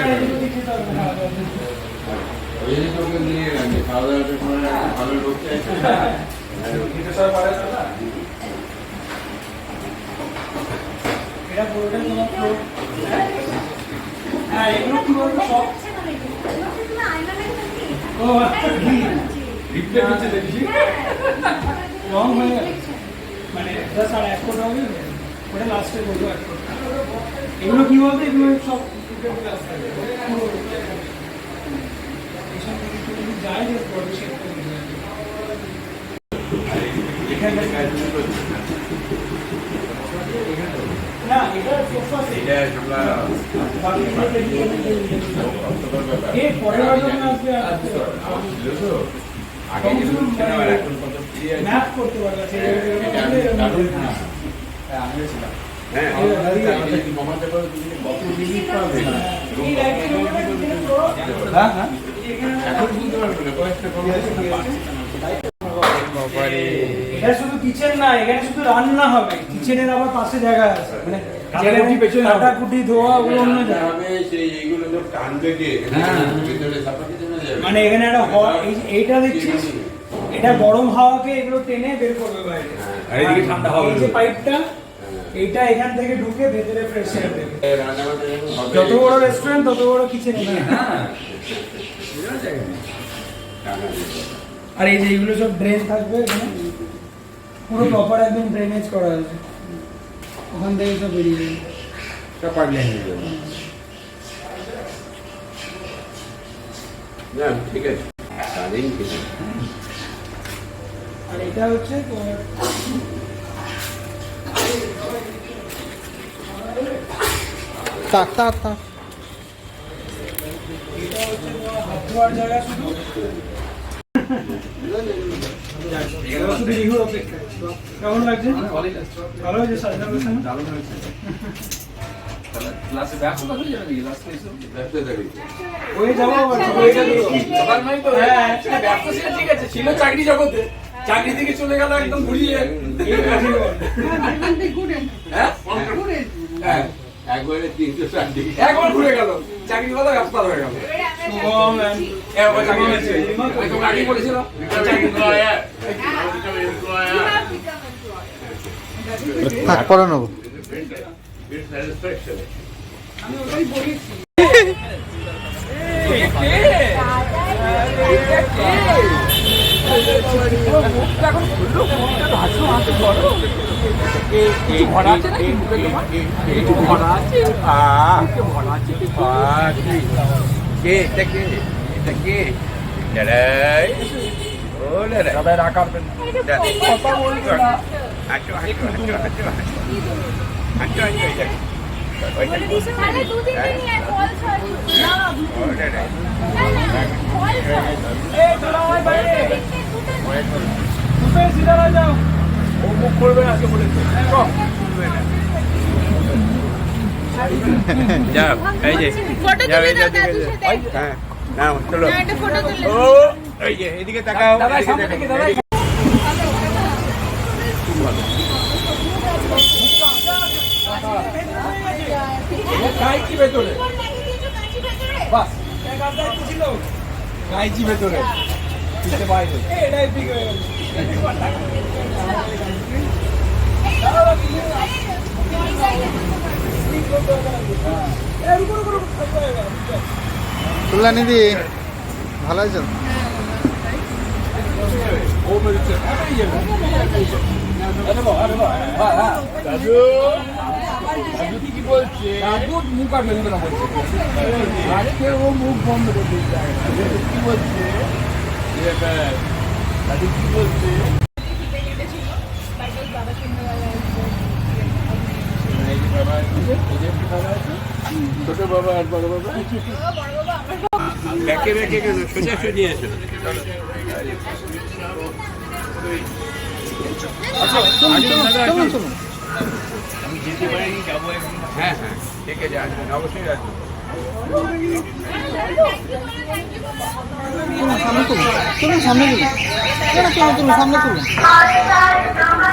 এদিকে ওদিকে খেতে হবে না, খাওয়া দাওয়া। এটা পুরোটাই তোমার পুরো হ্যাঁ এগুলো পুরো সব ও আচ্ছা রং হয়ে মানে জাস্ট আর এক কোট হবে। ওটা লাস্টে বলব এক কোট এগুলো কি বলতো এগুলো সব টুকে টুকে আসতে হবে? পুরো এইসব থেকে একটু যদি যায় যে বডি শেপ করে দিতে হবে। না এটা সোফা সেট বাকি এটা এ পরের বার যখন আসবে আসবে ম্যাপ করতে পারবে সেই জায়গায় এই লাইটগুলো পুরো হ্যাঁ হ্যাঁ। এটা শুধু কিচেন না এখানে শুধু রান্না হবে। কিচেনের আবার পাশে জায়গা আছে। মানে কাটাকুটি হবে। ধোয়া ওগুলো অন্য জায়গা। মানে এখানে একটা হল এইটা দেখছিস? এটা গরম হাওয়াকে এগুলো টেনে বের করবে বাইরে। আর এদিকে ঠান্ডা হাওয়া এই যে পাইপটা এইটা এখান থেকে ঢুকে ভেতরে ফ্রেশ এয়ার দেবে। যত বড় রেস্টুরেন্ট তত বড় কিচেন এখানে। আর এই যে এইগুলো সব ড্রেন থাকবে এখানে। পুরো প্রপার একদম ড্রেনেজ করা আছে ওখান থেকে সব বেরিয়ে যাবে। ঠিক আছে। স্বাধীন ঠিক আছে। আর এটা হচ্ছে তাক তাক তাক এটা হচ্ছে হাত ধোয়ার জায়গা শুধু। এবার শুধু রিভিউ অপেক্ষা কেমন লাগছে? ভালো হয়েছে? সাজা বসে না ক্লাসে হয়ে যাবে নাকি? লাস্ট এসে ব্যবসা দাঁড়িয়ে যাব। আবার যাবে সবার নয় তো। ব্যবসা ছিল ঠিক আছে। ছিল চাকরি জগতে। চাকরি থেকে চলে গেল একদম ঘুরিয়ে। হ্যাঁ? হ্যাঁ। একবারে তিনশো ষাট ডিগ্রি একবার ঘুরে গেল। চাকরি কথা ব্যবসা হয়ে গেল। চাকরি আমি পরে নেব ভরা আছে নাকি ভরা আছে হাঁটো হাঁটো হাঁটো হাঁটো এটা ওইটা মানে দুদিন নিয়ে ফল সরি না ও দাঁড়াই ফল সরি এই তোরা আমার বাইরে ওই তো দুটো সিধা হয়ে যাও ও মুখ করবে আজকে বলেছে যাও এই যে ফটো যাও তুলে এই যে দাও দাদুর সাথে হ্যাঁ নাও চলো না, একটা ফটো তুলে ও এই যে এদিকে তাকাও ভেতরে। বাস গাইছি ভেতরে। পিছনে বাইরে। এটাই ঠিক হয়ে গেল তুললা নিদি ভালো আছো? ও মেরেছে। আরে ইয়ে। আরে বাবা আরে বাবা হ্যাঁ হ্যাঁ। দাদু রাজু। কি বলছে রাজু মুখ আর বেরোবে না বলছে আজকে ও মুখ বন্ধ করে দিচ্ছে কি বলছে কি বলছে ছোট বাবা আর বড় বাবা ব্যাকে ব্যাকে কেন সোজা সোজা এসো চলুন চলুন চলুন। আমি যেতে পারিনি যাব একদিন হ্যাঁ হ্যাঁ। ঠিক আছে আসবেন অবশ্যই আসবেন। চলুন সামনে চলুন। চলুন চলুন। চলুন সামনে চলুন। একসাথে তুমি সাইড দাও না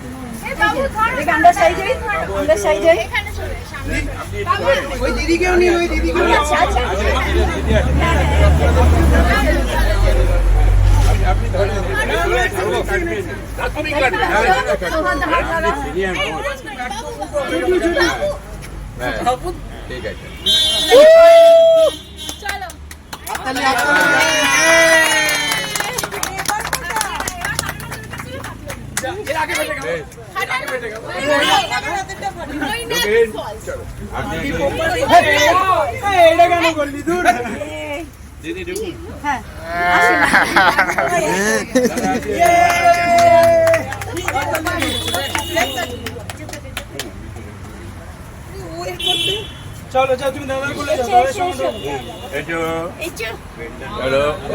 ওই দিদিকেও নিন ওই দিদিকেও। আচ্ছা আচ্ছা দিদি। হ্যাঁ। চলো চলো তুমি দাদা বলে যাও দাদার সঙ্গে চলো।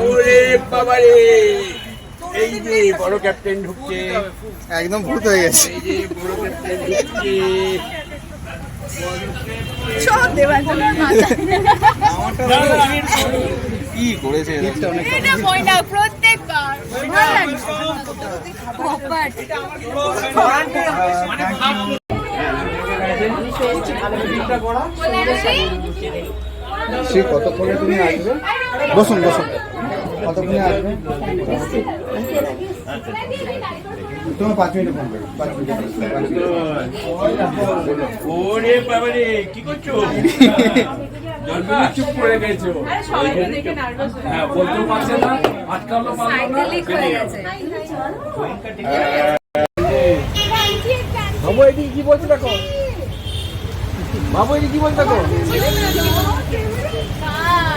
ওরে বাবা রে। এই যে বড় ক্যাপ্টেন ঢুকছে। একদম ভূত হয়ে গেছে। এই যে বড় ক্যাপ্টেন ঢুকছে। সব দেবাঞ্জনার মাথা দাদা, আমি কি করেছে প্রত্যেকবার। সে কতক্ষণে তুমি আসবে? বসুন বসুন। কতক্ষণে আসবে? তুমি পাঁচ মিনিট ফোন করো পাঁচ মিনিট পাঁচ বাবা রে কি করছ? চুপ করে গেছো। হ্যাঁ বলতেও পারছে না আটকালো বাবু এদিকে কি বলছে দেখো? বাবু এদিকে কি বলছে দেখো?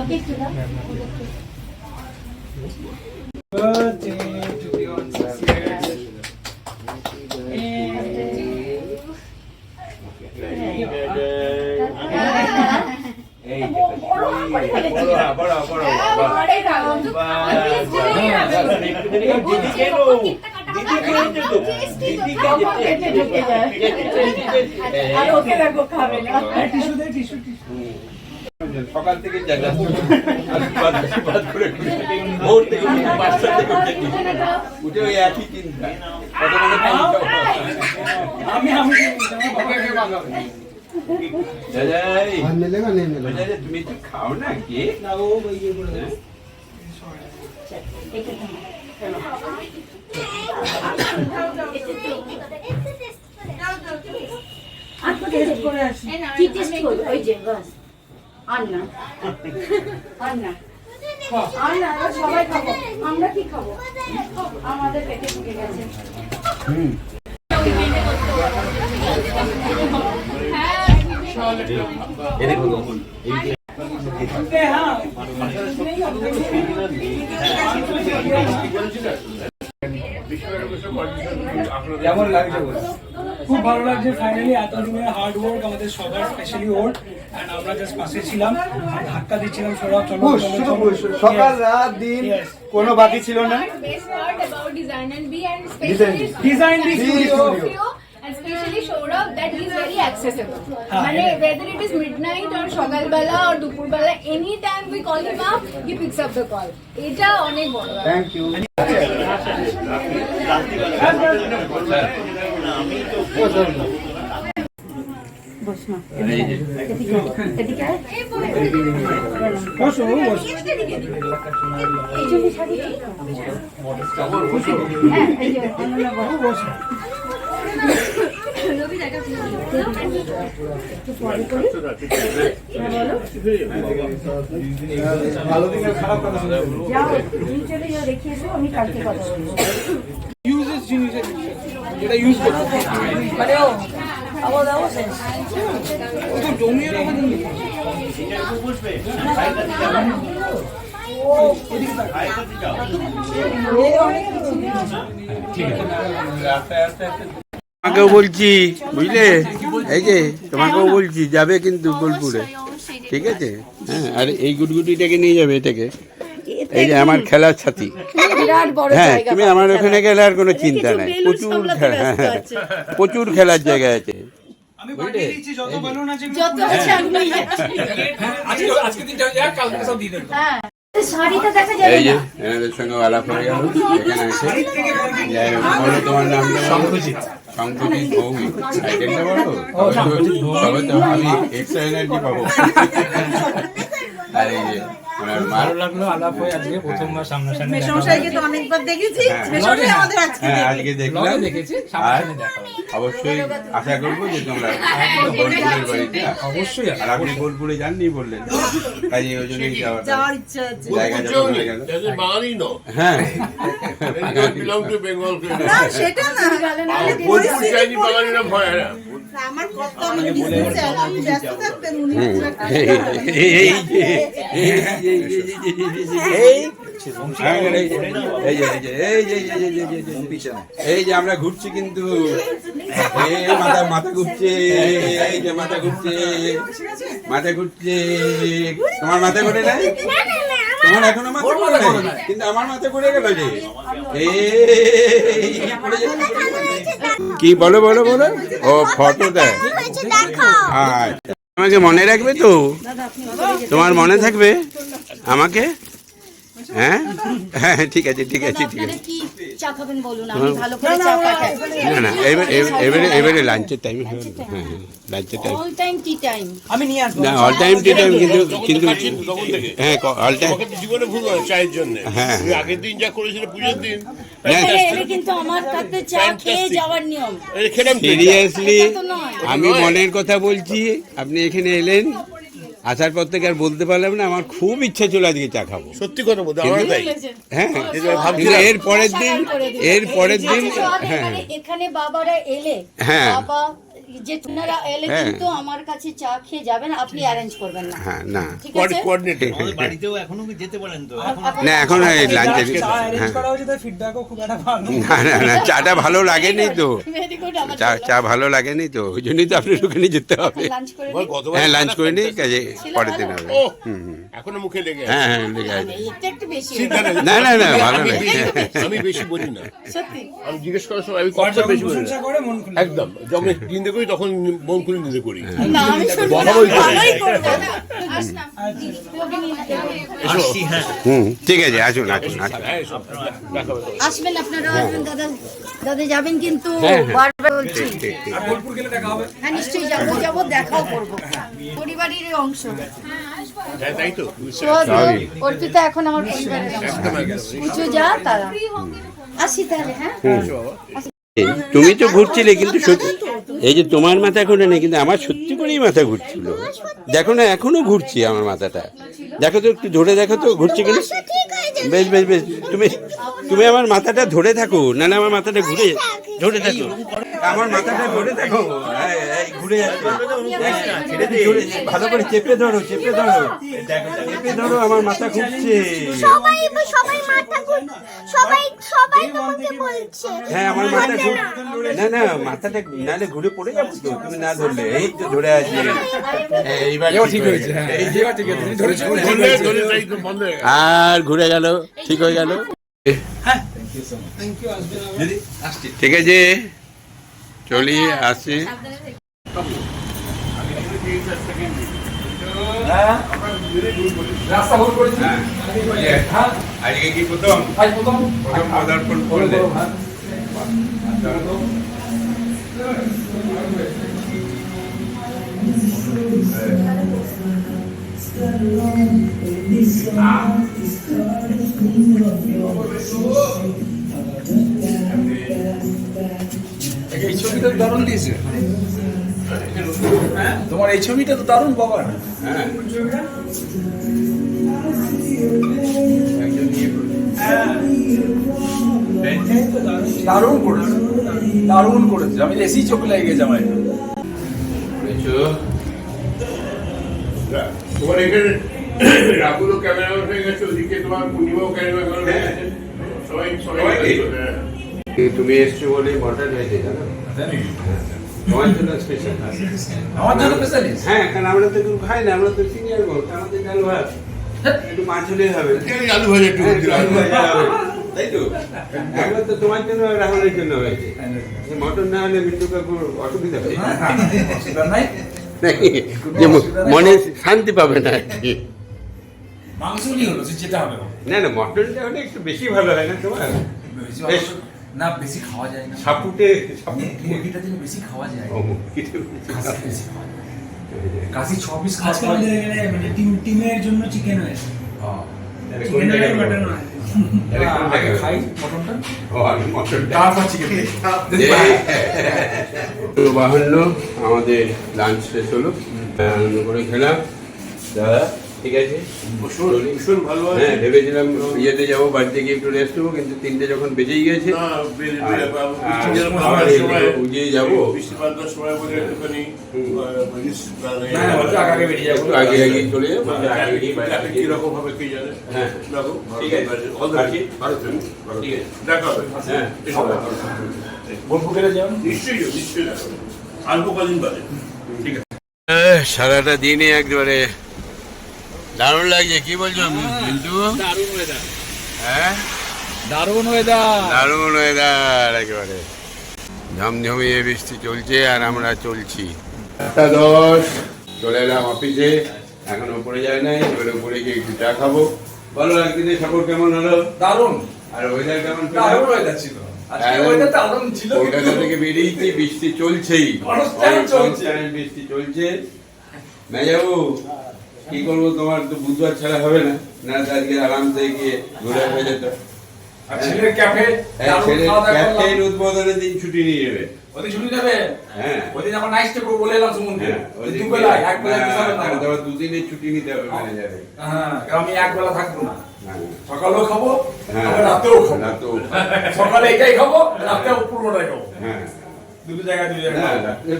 বাবু, birthday to you on success. বড় বড় বড় দিদিকে আর ওকে দেখো খাবে না টিস্যু দে টিস্যু টিস্যু সকাল থেকে জায়গা আশীর্বাদ আশীর্বাদ করে ভোর থেকে উঠে ওই একই চিন্তা আমি আমি তুমি একটু খাও না তো কি টেস্ট করবে ওই যে, বাস। আর না আর না কেমন লাগছে খুব ভালো লাগছে ফাইনালি এতদিনের হার্ড ওয়ার্ক আমাদের সবার স্পেশালি ওর। আমরা জাস্ট পাশে ছিলাম ধাক্কা দিচ্ছিলাম সৌরভ চলো। সকাল রাত দিন কোনো বাকি ছিল না be and Design especially B. Design B studio. studio and especially Saurabh that he is very accessible. Ah, মানে whether it is midnight or সকালবেলা or দুপুরবেলা any time we call him up he picks up the call. এটা অনেক বড় ব্যাপার। Thank you boss না হ্যাঁ হ্যাঁ আমি কালকে কথা বলব ইউজেস জিনিসের যেটা ইউজ করতে মানে তোমাকেও বলছি বুঝলে? এই যে তোমাকেও বলছি যাবে কিন্তু বোলপুরে। ঠিক আছে? হ্যাঁ আর এই গুটগুটিটাকে নিয়ে যাবে এটাকে। এই যে আমার খেলার সাথী হ্যাঁ তুমি আমার ওখানে গেলে আর কোনো চিন্তা নাই। প্রচুর খেলা হ্যাঁ, প্রচুর খেলার জায়গা আছে। আমি পাঠিয়ে দিচ্ছি যত বেলুন আছে যত আছে আমি আজকে আজকে দিনটা যাক কালকে সব দিয়ে দেবো। হ্যাঁ। শাড়িটা দেখা যাবে এই যে এনাদের সঙ্গে আলাপ হয়ে গেল এখানে আছে বলো তোমার নামটা শঙ্কুজিৎ শঙ্কুজিৎ ভৌমি আইটেমটা বলো? তবে তো আমি এক্সট্রা এনার্জি পাবো। আর এই যে ভালো লাগল আলাপ হয়ে আজকে প্রথমবার সামনাসামনি দেখা তো অনেকবার দেখেছি হ্যাঁ। আমাদের আজকে হ্যাঁ আজকে দেখলাম। দেখেছি সামনাসামনি দেখা অবশ্যই আশা করব যে তোমরা বোলপুরের বাড়িতে অবশ্যই আর আপনি বোলপুরে যাননি বললেন। তাই ওই জন্যই যাওয়াটা। যাওয়ার ইচ্ছা আছে। জায়গা যখন হয়ে গেল। বাঙালি. হ্যাঁ. না সেটা বাঙালিরা ভয় না। একটা এই এই যে এই যে এই যে এই যে এই এই যে এই যে এই যে এই যে এই যে এই যে এই যে আমরা ঘুরছি কিন্তু। মাথা মাথা ঘুরছে এই যে মাথা ঘুরছে মাথা ঘুরছে। তোমার মাথা ঘুরে নাই? তোমার এখনও মাথা ঘুরে কিন্তু আমার মাথা ঘুরে গেল যে। এই কি বলো বলো বলো? ও ফটো দেয়। মনে রাখবে তো? তোমার মনে থাকবে? আমাকে? হ্যাঁ? হ্যাঁ ঠিক আছে ঠিক আছে ঠিক আছে। চা খাবেন বলুন আমি ভালো করে চা পাঠাই না না এবার এবার- এবারে এবারে লাঞ্চের টাইম হ্যাঁ হ্যাঁ লাঞ্চের time all time tea time আমি নিয়ে আসব। না অল টাইম টি টাইম কিন্তু কিন্তু হ্যাঁ অল টাইম জীবনে ভুল হয় চায়ের জন্য। হ্যাঁ, আগের দিন যা করেছিল পুজোর দিন এলে কিন্তু আমার কাছে চা খেয়ে যাওয়ার নিয়ম। এই খেলাম তো। সিরিয়াসলি এটা তো নয়। আমি মনের কথা বলছি আপনি এখানে এলেন। আসার পর থেকে আর বলতে পারলাম না আমার খুব ইচ্ছা ছিল আজকে চা খাব সত্যি কথা বলতে আমার তাই হ্যাঁ ভাবছিলাম। কিন্তু এর পরের দিন এর পরের দিন হ্যাঁ এখানে- এখানে বাবারা এলে হ্যাঁ। যে তোমরা এলে হ্যাঁ। কিন্তু আমার কাছে চা খেয়ে যাবেন আপনি অ্যারেঞ্জ করবেন না। হ্যাঁ না। ঠিক আছে? কোঅর্ডিনেটর বাড়িতেও এখনও কি যেতে পারেন তো? না এখন লাঞ্চের চা অ্যারেঞ্জ হ্যাঁ। করা হয়েছে ফিডব্যাকও খুব একটা ভালো। না না না চাটা ভালো লাগেনি তো। চা চা ভালো লাগেনি তো ওই জন্যই তো আপনার ওখানে যেতে হবে। লাঞ্চ হ্যাঁ লাঞ্চ করে নিই কাজে পরের দিন হবে। ও হুম হুম। এখনও মুখে লেগে হ্যাঁ হ্যাঁ লেগে আছে। একটু একটু বেশি না না না ভালো আমি লাগে বেশি- আমি বেশি বলি না। সত্যি। আমি জিজ্ঞেস করার সময় আমি কর কথা বেশি বলি মন একদম যখন নিন্দে করি তখন মন খুলে নিন্দে করি। না আমি শুনব না বলাবই তো। ভালোই করব আস না আসছি হ্যাঁ। হুম ঠিক আছে আসুন আসুন হ্যাঁ। আসবেন আপনারা আসবেন দাদা। দাদা যাবেন কিন্তু হ্যাঁ, হ্যাঁ। বারবার বলছি। ঠিক ঠিক। ঠিক আর বোলপুর গেলে দেখা হবে? হ্যাঁ নিশ্চয়ই যাব যাব দেখাও করব। পরিবারের অংশ। হ্যাঁ তাই তো Sorry. অর্পিতা এখন আমার পরিবারের অংশ। পুজো যা তারা। আসি তাহলে হ্যাঁ। তুমি তো ঘুরছিলে কিন্তু সত্যি। এই যে তোমার মাথা ঘুরে নেই, কিন্তু আমার সত্যি করেই মাথা ঘুরছিল। দেখো না, এখনও ঘুরছে আমার মাথাটা। দেখো তো, একটু ধরে দেখো তো, ঘুরছে কিনা? বেশ বেশ বেশ, তুমি তুমি আমার মাথাটা ধরে থাকো, না না, আমার মাথাটা ঘুরে ধরে থাকো। আমার মাথাটা ধরে থাকো। ঘুরে ভালো করে চেপে ধরো চেপে ধরো। চেপে ধরো, আমার মাথা ঘুরছে। সবাই সবাই তোমাকে বলছে হ্যাঁ আমার মাথা ঘুর না না মাথাটা নালে ঘুরে পড়ে যাব তো তুমি না ধরলে এই তো ধরে আছে এইবার ঠিক হয়েছে হয়ে আর ঘুরে গেল ঠিক হয়ে গেল ঠিক আছে চলি আসি আজকে কি প্রথম? আজ প্রথম। পদার্পণ করলে। এই ছবিটা দারুণ দিয়েছে। তোমার এই ছবিটা তো দারুণ বাবা হ্যাঁ। দারুণ করেছে। দারুণ করেছে। আমি এসি চোখ লেগে গেছে আমার তোমার এখানে রাহুলও ক্যামেরাম্যান হয়ে গেছে ওদিকে তোমার পূর্ণিমাও ক্যামেরাম্যান হয়ে গেছে। সবাই সবাই? হ্যাঁ। তুমি এসছো বলে মটন হয়েছে জানো? তোমার জন্য স্পেশাল আমার জন্য স্পেশালিস্ট হ্যাঁ কারণ আমরা তো একটু খাই না আমরা তো সিনিয়র গোল আমাদের ডাল ভাত। একটু মাছ হলেই হবে। আলু ভাজা একটু আলু ভাজা হবে। তাই তো? আমরা তো তোমার জন্য রাহুলের জন্য হয়েছে মটন না হলে মিন্টু কাকুর অসুবিধা হবে। নাই। যে মনে শান্তি পাবে না আর কি। মাংস নিয়ে হলো যেটা হবে। না না মটনটা হলে একটু বেশি ভালো হয় না তোমার। না বেশি খাওয়া যায় না। সাপুটে মুরগিটা দিলে বেশি খাওয়া যায়। কাশি ছ পিস খাওয়া আমাদের মানে টিম টিমের জন্য চিকেন হয়েছে? হয় আমাদের লাঞ্চ শেষ হলো। আনন্দ করে খেলাম। দাদা? ঠিক আছে ভীষণ ভীষণ ভালো হ্যাঁ ভেবেছিলাম ইয়েতে যাব বাড়িতে গিয়ে একটু রেস্ট নেব কিন্তু তিনটে যখন বেজেই গেছে উজিয়ে যাব আগে আগে বেরিয়ে যাব। একটু আগে আগে চলে যাব হ্যাঁ, আগে গিয়ে বাইরে traffic গিয়ে- কীরকম হবে কে জানে হ্যাঁ। ঠিক আছে। থাকবে। All the best. রাখি। ভালো থাকবে। ভালো ঠিক আছে। দেখা হবে হ্যাঁ। এসো। বোলপুর গেলে যাবেন নিশ্চয়ই নিশ্চয়ই দেখা হবে। আসব কদিন বাদে ঠিক আছে সারাটা দিনে একবারে দারুণ লাগছে কি বলছো? মিন্টু? হ্যাঁ? দারুণ ওয়েদার দারুণ ওয়েদার একেবারে। ঝমঝমিয়ে বৃষ্টি চলছে আর আমরা চলছি। একটা দশ চলে এলাম অফিসে এখন উপরে যায় নাই এবার উপরে গিয়ে একটু চা খাব। বলো একদিনে সফর কেমন হলো? দারুণ। আর ওয়েদার কেমন? দারুণ ওয়েদার ছিল। দারুণ। কলকাতা থেকে বেরিয়েছি বৃষ্টি চলছেই। বৃষ্টি চলছে। মেজাবু কি করব তোমার তো বুধবার ছাড়া হবে না। না আজকে আরাম থেকে গিয়ে ঘুরে হয়ে। যেত ছেলের ক্যাফে দারুণ ছেলে খাওয়া দাওয়া করলাম। ক্যাপ্টেন উদ্বোধনের দিন ছুটি নিয়ে যাবে ওদিন ছুটি নেবে? হ্যাঁ। ওদিন আমার নাইট স্টে বলে এলাম সুমনকে। হ্যাঁ এক বেলা হ্যাঁ, বিশাল না তোমার দুদিনের ছুটি নিতে হবে ম্যানেজারে আমি এক বেলা থাকব না। সকালেও খাব। রাতেও খাব। সকালে এটাই খাব রাতেও পুরোটাই খাব। হ্যাঁ। দুটো জায়গায় দুটো না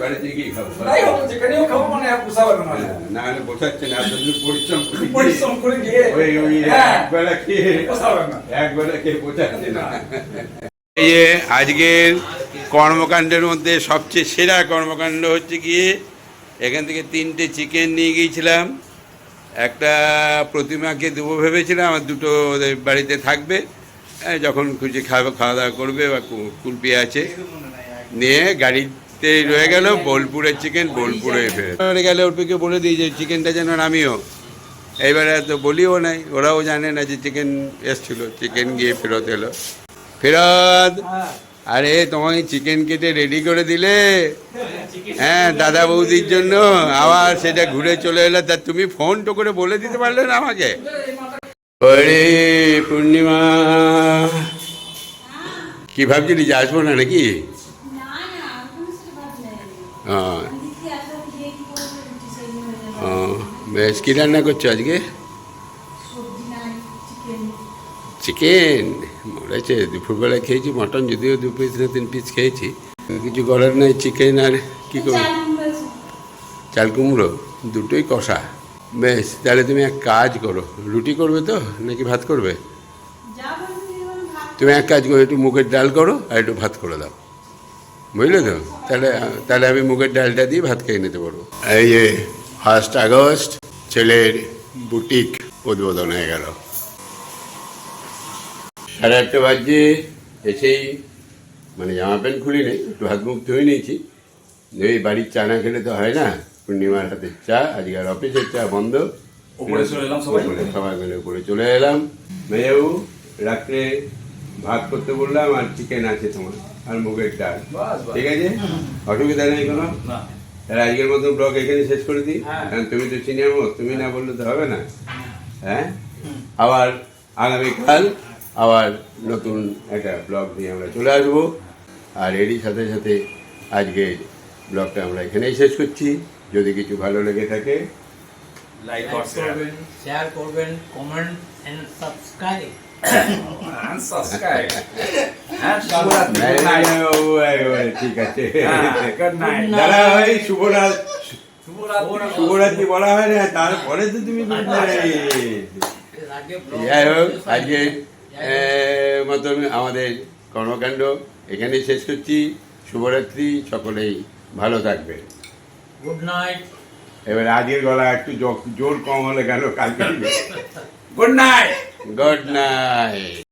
বাড়িতে গিয়ে খাব। তাই হোক যেখানেও খাব মানে আর পোষাবে না। হ্যাঁ, না হলে বোঝাচ্ছে না আপনাদের পরিশ্রম করে পরিশ্রম করে গিয়ে ওই ওই একবেলা খেয়ে পোষাবে না। একবেলা খেয়ে বোঝাচ্ছে না। এই আজকের কর্মকাণ্ডের মধ্যে সবচেয়ে সেরা কর্মকাণ্ড হচ্ছে গিয়ে এখান থেকে তিনটে চিকেন নিয়ে গিয়েছিলাম। একটা প্রতিমাকে দেবো ভেবেছিলাম আর দুটো ওদের বাড়িতে থাকবে। যখন খুশি খাওয়া খাওয়া দাওয়া করবে বা কুলপি আছে। নিয়ে গাড়িতে রয়ে গেল বোলপুরের চিকেন বোলপুরে ফেরত গেলে অর্পিকে বলে দিই যে চিকেনটা যেন নামিও এইবারে তো বলিও নাই ওরাও জানে না যে চিকেন এসছিল। চিকেন গিয়ে ফেরত এলো। ফেরত! আরে তোমাকে চিকেন কেটে রেডি করে দিলে? হ্যাঁ দাদা বৌদির জন্য। আবার সেটা ঘুরে চলে এলো। তা তুমি ফোন তো করে বলে দিতে পারলে না আমাকে? ওরে পূর্ণিমা! কি ভাবছিলি যে আসব না নাকি? বেশ কী রান্না করছ আজকে চিকেন মরেছে দুপুরবেলা খেয়েছি মটন যদিও দু পিস না তিন পিস খেয়েছি কিছু করার নাই চিকেন আর কি করব চাল কুমড়ো দুটোই কষা বেশ তাহলে তুমি এক কাজ করো রুটি করবে তো নাকি ভাত করবে তুমি এক কাজ করো একটু মুগের ডাল করো আর একটু ভাত করে দাও বুঝলে তো তাহলে তাহলে আমি মুগের ডালটা দিয়ে ভাত খেয়ে নিতে পারব। এই যে ফার্স্ট আগস্ট ছেলের বুটিক উদ্বোধন হয়ে গেল। সাড়ে আটটা বাজে এসেই মানে জামা প্যান্ট খুলি নেই একটু হাত মুখ ধুয়ে নিয়েছি। এই বাড়ির চা না খেলে তো হয় না পূর্ণিমার হাতের চা আজকে আর অফিসের চা বন্ধ। উপরে চলে এলাম সবাই? সবাই মিলে উপরে চলে এলাম। মেয়েও রাত্রে ভাত করতে বললাম আর চিকেন আছে তোমার। আর মুগের ডাল ঠিক আছে? অসুবিধা নেই কোনো? না। তাহলে আজকের মতো ব্লগ এখানে শেষ করে দিই। হ্যাঁ। কারণ তুমি তো সিনিয়র মোট তুমি না বললে তো হবে না। হ্যাঁ? আবার আগামীকাল আবার নতুন একটা ব্লগ নিয়ে আমরা চলে আসব। আর এরই সাথে সাথে আজকের ব্লগটা আমরা এখানেই শেষ করছি। যদি কিছু ভালো লেগে থাকে লাইক করবেন শেয়ার করবেন কমেন্ট এন্ড সাবস্ক্রাইব সাবস্ক্রাইব হ্যাঁ ঠিক আছে। নাইট শুভরাত শুভরাত্রি। শুভরাত্রি। বলা হয় না তারপরে তো তুমি যাই হোক আজকে মতন আমাদের কর্মকাণ্ড এখানে শেষ করছি। শুভরাত্রি সকলেই ভালো থাকবে। গুড নাইট এবার আজকের গলা একটু জোর কম হলে কেন কালকে? Good night good night